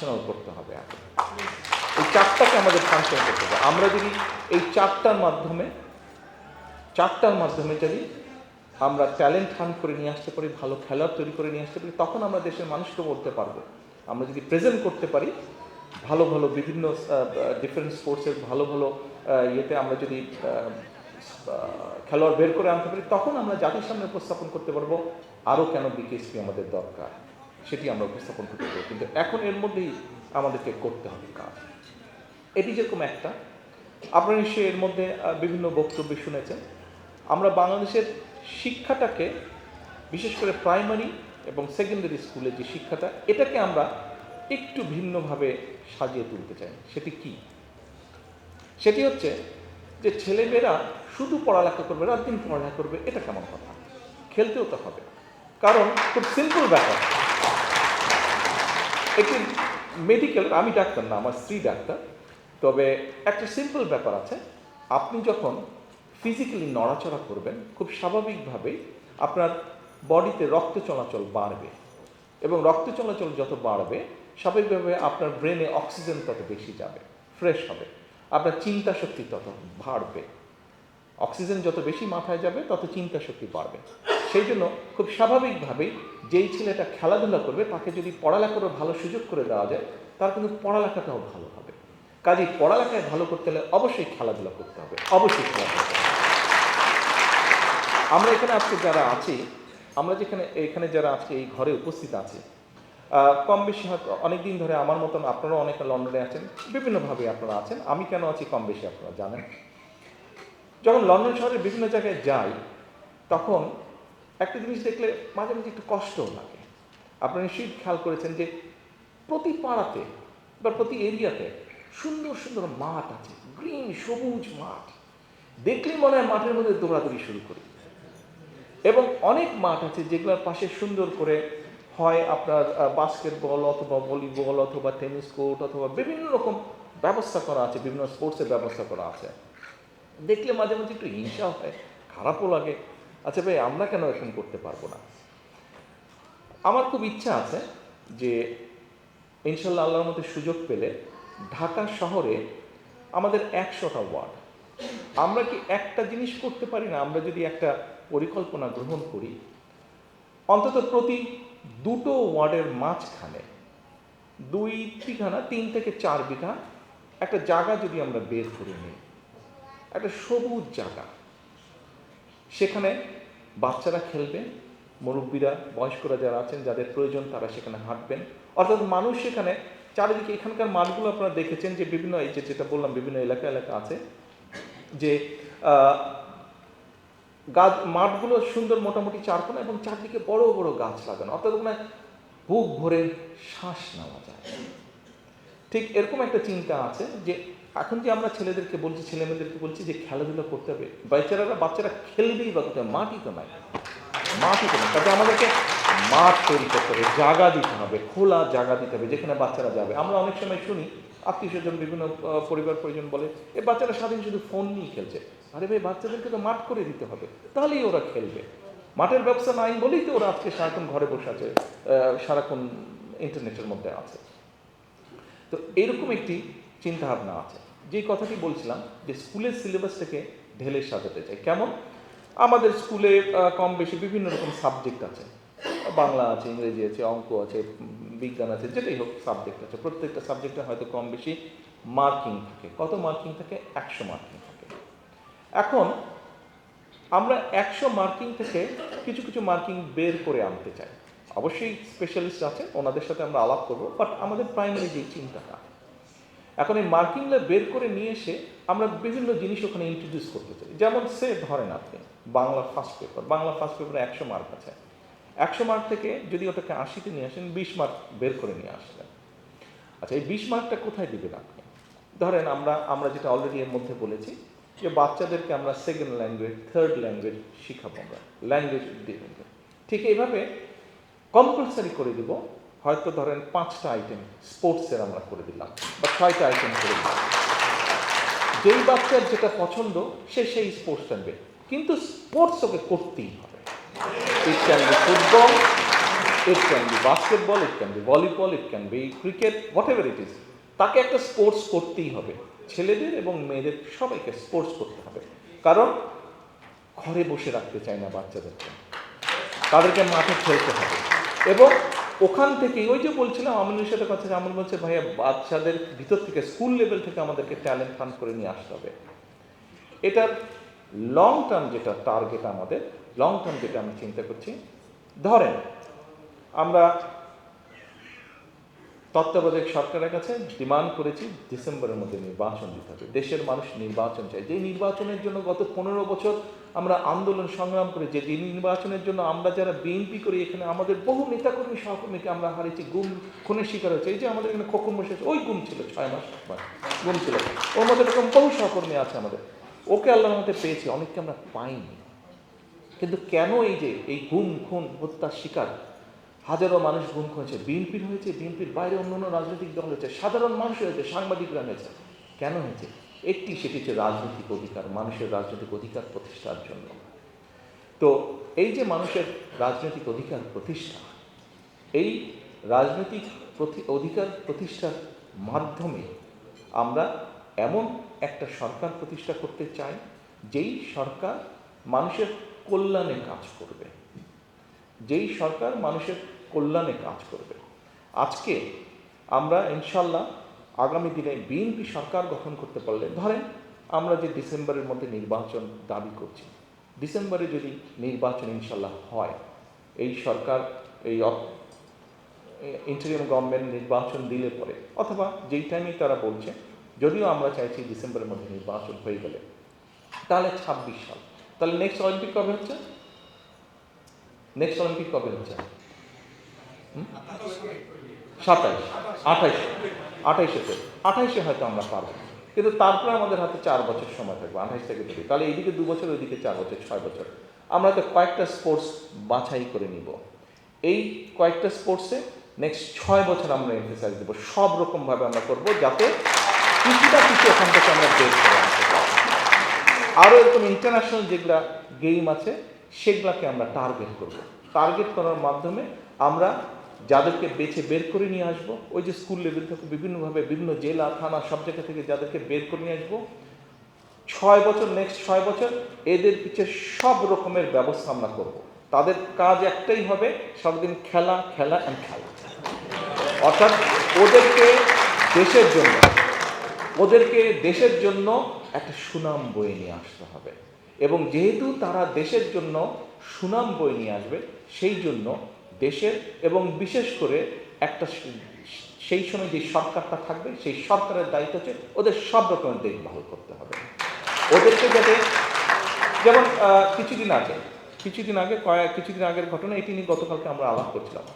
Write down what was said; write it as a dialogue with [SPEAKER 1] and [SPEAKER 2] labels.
[SPEAKER 1] Functional করতে হবে এই চারটাকে আমাদের ফাংশন করতে হবে। আমরা যদি এই চারটার মাধ্যমে চারটার মাধ্যমে যদি আমরা ট্যালেন্ট হান করে নিয়ে আসতে পারি, ভালো খেলোয়াড় তৈরি করে নিয়ে আসতে পারি, তখন আমরা দেশের মানুষকে বলতে পারব। আমরা যদি প্রেজেন্ট করতে পারি, ভালো ভালো বিভিন্ন ডিফারেন্ট স্পোর্টসের ভালো ভালো ইয়েতে আমরা যদি খেলোয়াড় বের করে আনতে পারি, তখন আমরা জাতির সামনে উপস্থাপন করতে পারব। আরও কেন বিকেএসপি আমাদের দরকার? সেটি আমরা উপস্থাপন করতে পারব কিন্তু এখন এর মধ্যেই আমাদেরকে করতে হবে কাজ। এটি যেরকম একটা, আপনারা নিশ্চয়ই এর মধ্যে বিভিন্ন বক্তব্য শুনেছেন। আমরা বাংলাদেশের শিক্ষাটাকে, বিশেষ করে প্রাইমারি এবং সেকেন্ডারি স্কুলের যে শিক্ষাটা, এটাকে আমরা একটু ভিন্নভাবে সাজিয়ে তুলতে চাই। সেটি কি? সেটি হচ্ছে যে ছেলেমেয়েরা শুধু পড়ালেখা করবে, রাত দিন পড়ালেখা করবে, এটা কেমন কথা? খেলতেও তো হবে। কারণ খুব সিম্পল ব্যাপার। একটি মেডিকেল আমি ডাক্তার না, আমার স্ত্রী ডাক্তার। তবে একটা সিম্পল ব্যাপার আছে, আপনি যখন ফিজিক্যালি নড়াচড়া করবেন, খুব স্বাভাবিকভাবেই আপনার বডিতে রক্ত চলাচল বাড়বে। এবং রক্ত চলাচল যত বাড়বে, স্বাভাবিকভাবে আপনার ব্রেনে অক্সিজেন তত বেশি যাবে ফ্রেশ হবে। আপনার চিন্তা শক্তি তত বাড়বে। অক্সিজেন যত বেশি মাথায় যাবে, তত চিন্তা শক্তি বাড়বে। সেই জন্য খুব স্বাভাবিকভাবেই যেই ছেলেটা খেলাধুলা করবে, তাকে যদি পড়ালেখারও ভালো সুযোগ করে দেওয়া যায়, তার কিন্তু পড়ালেখাটাও ভালো হবে। কাজেই পড়ালেখায় ভালো করতে হলে অবশ্যই খেলাধুলা করতে হবে, অবশ্যই খেলাধুলা আমরা এখানে আজকে যারা আছি, আমরা যেখানে, এখানে যারা আজকে এই ঘরে উপস্থিত আছি কম বেশি হয়তো অনেক দিন ধরে আমার মতন আপনারাও অনেকে লন্ডনে আছেন, বিভিন্নভাবে আপনারা আছেন, আমি কেন আছি কম বেশি আপনারা জানেন? যখন লন্ডন শহরের বিভিন্ন জায়গায় যাই, তখন একটা জিনিস দেখলে মাঝে মাঝে একটু কষ্টও লাগে। আপনারা নিশ্চয়ই খেয়াল করেছেন যে প্রতি পাড়াতে বা প্রতি এরিয়াতে সুন্দর সুন্দর মাঠ আছে, গ্রিন, সবুজ মাঠ। দেখলেই মনে হয় মাঠের মধ্যে দৌড়াদৌড়ি শুরু করি। এবং অনেক মাঠ আছে যেগুলোর পাশে সুন্দর করে হয় আপনার বাস্কেটবল অথবা ভলিবল অথবা টেনিস কোর্ট অথবা বিভিন্ন রকম ব্যবস্থা করা আছে, বিভিন্ন স্পোর্টসের ব্যবস্থা করা আছে। দেখলে মাঝে মাঝে একটু হিংসা হয়, খারাপও লাগে। আচ্ছা ভাই, আমরা কেন এরকম করতে পারব না? আমার খুব ইচ্ছা আছে যে ইনশাল্লাহ আল্লাহর মধ্যে সুযোগ পেলে ঢাকা শহরে আমাদের একশোটা ওয়ার্ড। আমরা কি একটা জিনিস করতে পারি না? আমরা যদি একটা পরিকল্পনা গ্রহণ করি, অন্তত প্রতি দুটো ওয়ার্ডের মাঝখানে দুই বিঘা না তিন থেকে চার বিঘা একটা জায়গা যদি আমরা বের করে নিই, একটা সবুজ জায়গা সেখানে বাচ্চারা খেলবে, মুরব্বীরা, বয়স্করা যারা আছেন, যাদের প্রয়োজন তারা সেখানে হাঁটবেন। অর্থাৎ মানুষ সেখানে, চারিদিকে এখানকার মাঠগুলো আপনারা দেখেছেন যে বিভিন্ন, এই যে যেটা বললাম, বিভিন্ন এলাকা এলাকা আছে যে গাছ, মাঠগুলো সুন্দর মোটামুটি চারকোনা এবং চারদিকে বড় বড় গাছ লাগানো। অর্থাৎ ওখানে বুক ভরে শ্বাস নেওয়া যায়। ঠিক এরকম একটা চিন্তা আছে যে এখন যে আমরা ছেলেদেরকে বলছি, ছেলে মেয়েদেরকে বলছি যে খেলাধুলা করতে হবে বাচ্চারা বাচ্চারা খেলবেই বা কোথায়? মাঠই তো নাই। মাঠই তো নাই। তাতে আমাদেরকে মাঠ তৈরি করতে হবে, জায়গা দিতে হবে, খোলা জায়গা দিতে হবে যেখানে বাচ্চারা যাবে। আমরা অনেক সময় শুনি, আত্মীয় স্বজন, বিভিন্ন পরিবার পরিজন বলে, এ বাচ্চারা সারাদিন শুধু ফোন নিয়ে খেলছে। আরে ভাই, বাচ্চাদেরকে তো মাঠ করে দিতে হবে, তাহলেই ওরা খেলবে। মাঠের ব্যবস্থা নাই বলেই তো ওরা আজকে সারাক্ষণ ঘরে বসে আছে সারাক্ষণ ইন্টারনেটের মধ্যে আছে। তো এরকম একটি চিন্তাভাবনা আছে। যে কথাটি বলছিলাম যে স্কুলের সিলেবাসটাকে ঢেলে সাজাতে চাই কেমন? আমাদের স্কুলে কম বেশি বিভিন্ন রকম সাবজেক্ট আছে। বাংলা আছে, ইংরেজি আছে, অঙ্ক আছে, বিজ্ঞান আছে, যেটাই হোক সাবজেক্ট আছে। প্রত্যেকটা সাবজেক্টে হয়তো কম বেশি মার্কিং থাকে। কত মার্কিং থাকে? একশো মার্কিং থাকে। এখন আমরা একশো মার্কিং থেকে কিছু কিছু মার্কিং বের করে আনতে চাই। অবশ্যই স্পেশালিস্ট আছে, ওনাদের সাথে আমরা আলাপ করব বাট আমাদের প্রাইমারি যে চিন্তাটা এখন এই মার্কিংগুলো বের করে নিয়ে এসে আমরা বিভিন্ন জিনিস ওখানে ইন্ট্রোডিউস করতে চাই। যেমন সে ধরেন আপনি, Bangla first paper Bangla first পেপারে একশো মার্ক আছে। একশো মার্ক থেকে যদি ওটাকে আশিতে নিয়ে আসেন, বিশ মার্ক বের করে নিয়ে আসলেন। আচ্ছা এই বিশ মার্কটা কোথায় দিবেন আপনি? ধরেন আমরা আমরা যেটা অলরেডি এর মধ্যে বলেছি যে বাচ্চাদেরকে আমরা সেকেন্ড ল্যাঙ্গুয়েজ থার্ড ল্যাঙ্গুয়েজ শিখাবো আমরা। ল্যাঙ্গুয়েজ দিয়ে ঠিক এইভাবে কম্পালসারি করে দিব হয়তো ধরেন পাঁচটা আইটেম স্পোর্টসের আমরা করে দিলাম, বা ছয়টা আইটেম করে দিলাম। যেই বাচ্চার যেটা পছন্দ, সে সেই স্পোর্টস আনবে। কিন্তু স্পোর্টস ওকে করতেই হবে। It can be football it can be basketball it can be volleyball it can be cricket whatever it is তাকে একটা স্পোর্টস করতেই হবে। ছেলেদের এবং মেয়েদের সবাইকে স্পোর্টস করতে হবে। কারণ ঘরে বসে রাখতে চায় না বাচ্চাদেরকে। তাদেরকে মাঠে খেলতে হবে। এবং ওখান থেকেই, ওই যে বলছিলাম আমলের সাথে কথা আমল বলছে, ভাইয়া, বাচ্চাদের ভিতর থেকে স্কুল লেভেল থেকে আমাদেরকে ট্যালেন্ট ফান্ড করে নিয়ে আসতে হবে। এটার লং টার্ম যেটা টার্গেট আমাদের লং টার্ম যেটা আমি চিন্তা করছি, ধরেন, আমরা তত্ত্বাবধায়ক সরকারের কাছে ডিমান্ড করেছি ডিসেম্বরের মধ্যে নির্বাচন দিতে হবে। দেশের মানুষ নির্বাচন চাই যে নির্বাচনের জন্য গত পনেরো বছর আমরা আন্দোলন সংগ্রাম করে যে দিন নির্বাচনের জন্য আমরা যারা বিএনপি করি, এখানে আমাদের বহু নেতাকর্মী, সহকর্মীকে আমরা হারিয়েছি। গুম, খুনের শিকার হয়েছে। এই যে আমাদের এখানে খোকন বসে ওই গুম ছিল, ছয় মাস গুম ছিল। ওর মধ্যে এরকম বহু সহকর্মী আছে আমাদের। ওকে আল্লাহর মধ্যে পেয়েছি, অনেককে আমরা পাইনি। কিন্তু কেন এই যে এই গুম, খুন, হত্যার শিকার? হাজারো মানুষ গুম হয়েছে বিএনপির হয়েছে, বিএনপির বাইরে অন্য অন্য রাজনৈতিক দল হয়েছে, সাধারণ মানুষ হয়েছে, সাংবাদিকরা হয়েছে। কেন হয়েছে? একটি সেটি হচ্ছে রাজনৈতিক অধিকার, মানুষের রাজনৈতিক অধিকার প্রতিষ্ঠার জন্য। তো এই যে মানুষের রাজনৈতিক অধিকার প্রতিষ্ঠা, এই রাজনৈতিক প্রতি- অধিকার প্রতিষ্ঠার মাধ্যমে আমরা এমন একটা সরকার প্রতিষ্ঠা করতে চাই, যেই সরকার মানুষের কল্যাণে কাজ করবে। যেই সরকার মানুষের কল্যাণে কাজ করবে। আজকে আমরা ইনশাল্লাহ আগামী দিনে বিএনপি সরকার গঠন করতে পারলে, ধরেন আমরা যে ডিসেম্বরের মধ্যে নির্বাচন দাবি করছি, ডিসেম্বরে যদি নির্বাচন ইনশাল্লাহ হয়, এই সরকার, এই ইন্টারিয়াম গভর্নমেন্ট নির্বাচন দিলে পরে, অথবা যেই টাইমেই তারা বলছে, যদিও আমরা চাইছি ডিসেম্বরের মধ্যে নির্বাচন হয়ে গেলে, তাহলে ছাব্বিশ সাল, তাহলে নেক্সট অলিম্পিক কবে হচ্ছে? নেক্সট অলিম্পিক কবে হচ্ছে? সাতাইশ, আঠাইশে। আঠাইশেতে আঠাইশে হয়তো আমরা পারব কিন্তু তারপরে আমাদের হাতে চার বছর সময় থাকবে, আঠাইশ থেকে ধরে তাহলে এইদিকে দু বছর, ওইদিকে চার বছর, ছয় বছর। আমরা তো কয়েকটা স্পোর্টস বাছাই করে নিব। এই কয়েকটা স্পোর্টসে নেক্সট ছয় বছর আমরা এমফেসাইজ দেবো। সব রকমভাবে আমরা করব যাতে কিছুটা কিছু ওখান থেকে আমরা বের করে আনতে আরও এরকম ইন্টারন্যাশনাল যেগুলা গেম আছে, সেগুলাকে আমরা টার্গেট করব। টার্গেট করার মাধ্যমে আমরা যাদেরকে বেছে বের করে নিয়ে আসব, ওই যে স্কুল লেভেল থেকে বিভিন্নভাবে বিভিন্ন জেলা, থানা, সব জায়গা থেকে যাদেরকে বের করে নিয়ে আসব। ছয় বছর নেক্সট ছয় বছর এদের পিছিয়ে সব রকমের ব্যবস্থা আমরা করব। তাদের কাজ একটাই হবে সবদিন খেলা খেলা অ্যান্ড খেলা। অর্থাৎ ওদেরকে দেশের জন্য, ওদেরকে দেশের জন্য একটা সুনাম বয়ে নিয়ে আসতে হবে। এবং যেহেতু তারা দেশের জন্য সুনাম বয়ে নিয়ে আসবে, সেই জন্য দেশের এবং বিশেষ করে একটা সেই সময় যে সরকারটা থাকবে, সেই সরকারের দায়িত্ব হচ্ছে ওদের সব রকমের দেখভাল করতে হবে। ওদেরকে যাতে, যেমন কিছুদিন আগে কিছুদিন আগে কয়েক, কিছুদিন আগের ঘটনা এটি নিয়ে গতকালকে আমরা আলাপ করছিলাম।